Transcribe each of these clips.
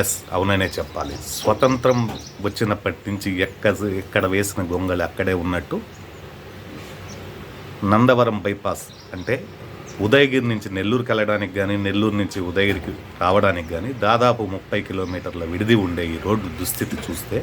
Yes అవుననే చెప్పాలి. స్వతంత్రం వచ్చినప్పటి నుంచి ఎక్క ఎక్కడ వేసిన గొంగళి అక్కడే ఉన్నట్టు నందవరం బైపాస్ అంటే ఉదయగిరి నుంచి నెల్లూరుకి వెళ్ళడానికి కానీ నెల్లూరు నుంచి ఉదయగిరికి రావడానికి కానీ దాదాపు ముప్పై కిలోమీటర్ల విడిది ఉండే ఈ రోడ్డు దుస్థితి చూస్తే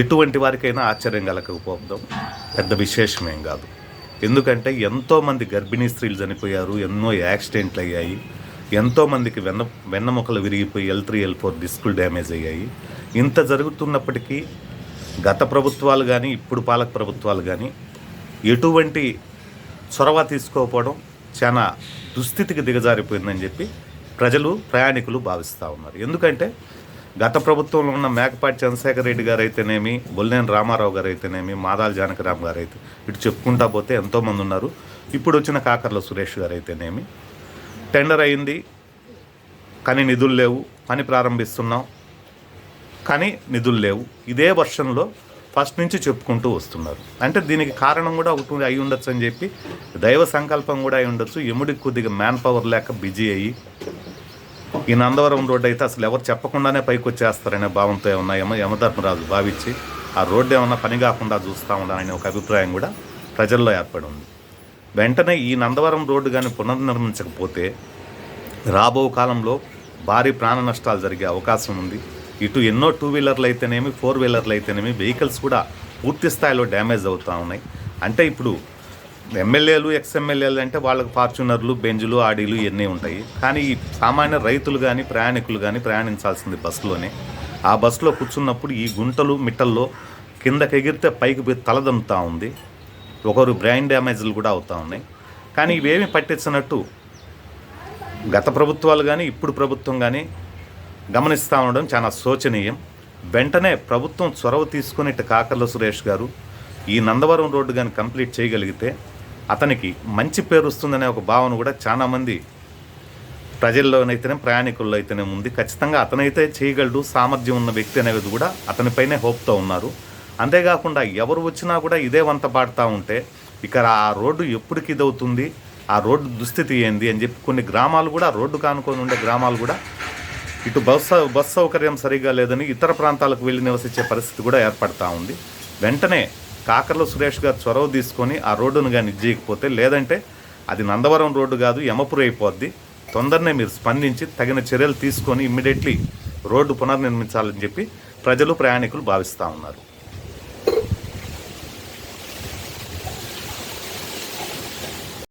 ఎటువంటి వారికైనా ఆశ్చర్యం కలగకపోవడం పెద్ద విశేషమేం కాదు. ఎందుకంటే ఎంతోమంది గర్భిణీ స్త్రీలు చనిపోయారు ఎన్నో యాక్సిడెంట్లు అయ్యాయి. ఎంతోమందికి వెన్న వెన్నముకలు విరిగిపోయి ఎల్ త్రీ ఎల్ ఫోర్ డిస్కులు డ్యామేజ్ అయ్యాయి. ఇంత జరుగుతున్నప్పటికీ గత ప్రభుత్వాలు కానీ ఇప్పుడు పాలక ప్రభుత్వాలు కానీ ఎటువంటి చొరవ తీసుకోకపోవడం చాలా దుస్థితికి దిగజారిపోయిందని చెప్పి ప్రజలు ప్రయాణికులు భావిస్తూ ఉన్నారు. ఎందుకంటే గత ప్రభుత్వంలో ఉన్న మేకపాటి చంద్రశేఖర్ రెడ్డి గారు అయితేనేమి బొల్లేని రామారావు గారు అయితేనేమి మాదాల జానకరామ్ గారు అయితే ఇటు చెప్పుకుంటా పోతే ఎంతోమంది ఉన్నారు. ఇప్పుడు వచ్చిన కాకర్ల సురేష్ గారు అయితేనేమి టెండర్ అయింది కానీ నిధులు లేవు పని ప్రారంభిస్తున్నాం. కానీ నిధులు లేవు. ఇదే వర్షంలో ఫస్ట్ నుంచి చెప్పుకుంటూ వస్తున్నారు. అంటే దీనికి కారణం కూడా ఒకటి అయి ఉండొచ్చు అని చెప్పి దైవ సంకల్పం కూడా అయి ఉండొచ్చు. ఎముడికి కొద్దిగా మ్యాన్ పవర్ లేక బిజీ అయ్యి ఈ నందవరం రోడ్డు అయితే అసలు ఎవరు చెప్పకుండానే పైకి వచ్చేస్తారనే భావంతో ఏమన్నా యమ యమధర్మరాజు భావించి ఆ రోడ్డు ఏమన్నా పని కాకుండా చూస్తూ ఉండాలనే ఒక అభిప్రాయం కూడా ప్రజల్లో ఏర్పడి ఉంది. వెంటనే ఈ నందవరం రోడ్డు కానీ పునర్నిర్మించకపోతే రాబో కాలంలో భారీ ప్రాణ నష్టాలు జరిగే అవకాశం ఉంది. ఇటు ఎన్నో టూ వీలర్లు అయితేనేమి ఫోర్ వీలర్లు అయితేనేమి వెహికల్స్ కూడా పూర్తి స్థాయిలో డ్యామేజ్ అవుతూ ఉన్నాయి. అంటే ఇప్పుడు ఎమ్మెల్యేలు ఎక్స్ఎమ్మెల్యేలు అంటే వాళ్ళకి ఫార్చునర్లు బెంజులు ఆడీలు ఇవన్నీ ఉంటాయి. కానీ ఈ సామాన్య రైతులు కానీ ప్రయాణికులు కానీ ప్రయాణించాల్సింది బస్సులోనే. ఆ బస్సులో కూర్చున్నప్పుడు ఈ గుంటలు మిట్టల్లో కిందకి ఎగిరితే పైకి పోయి తలదమ్ముతూ ఉంది. ఒకరు బ్రెయిన్ డ్యామేజ్లు కూడా అవుతూ ఉన్నాయి. కానీ ఇవేమి పట్టించినట్టు గత ప్రభుత్వాలు కానీ ఇప్పుడు ప్రభుత్వం కానీ గమనిస్తూ ఉండడం చాలా శోచనీయం. వెంటనే ప్రభుత్వం చొరవ తీసుకుని ఇటు కాకర్ల సురేష్ గారు ఈ నందవరం రోడ్డు కానీ కంప్లీట్ చేయగలిగితే అతనికి మంచి పేరు వస్తుందనే ఒక భావన కూడా చాలామంది ప్రజల్లోనైతేనే ప్రయాణికుల్లో అయితేనే ఉంది. ఖచ్చితంగా అతనైతే చేయగలడు. సామర్థ్యం ఉన్న వ్యక్తి అనేది కూడా అతనిపైనే హోప్తో ఉన్నారు. అంతేకాకుండా ఎవరు వచ్చినా కూడా ఇదే వంత పాడుతూ ఉంటే ఇక ఆ రోడ్డు ఎప్పటికి ఇదవుతుంది ఆ రోడ్డు దుస్థితి ఏంది అని చెప్పి కొన్ని గ్రామాలు కూడా రోడ్డు కానుకొని ఉండే గ్రామాలు కూడా ఇటు బస్ బస్ సౌకర్యం సరిగా లేదని ఇతర ప్రాంతాలకు వెళ్ళి నివసించే పరిస్థితి కూడా ఏర్పడతా ఉంది. వెంటనే కాకర్ల సురేష్ గారు చొరవ తీసుకొని ఆ రోడ్డును కానీ ఇచ్చేయకపోతే లేదంటే అది నందవరం రోడ్డు కాదు యమపురి అయిపోద్ది. తొందరనే మీరు స్పందించి తగిన చర్యలు తీసుకొని ఇమ్మీడియట్లీ రోడ్డు పునర్నిర్మించాలని చెప్పి ప్రజలు ప్రయాణికులు భావిస్తూ ఉన్నారు.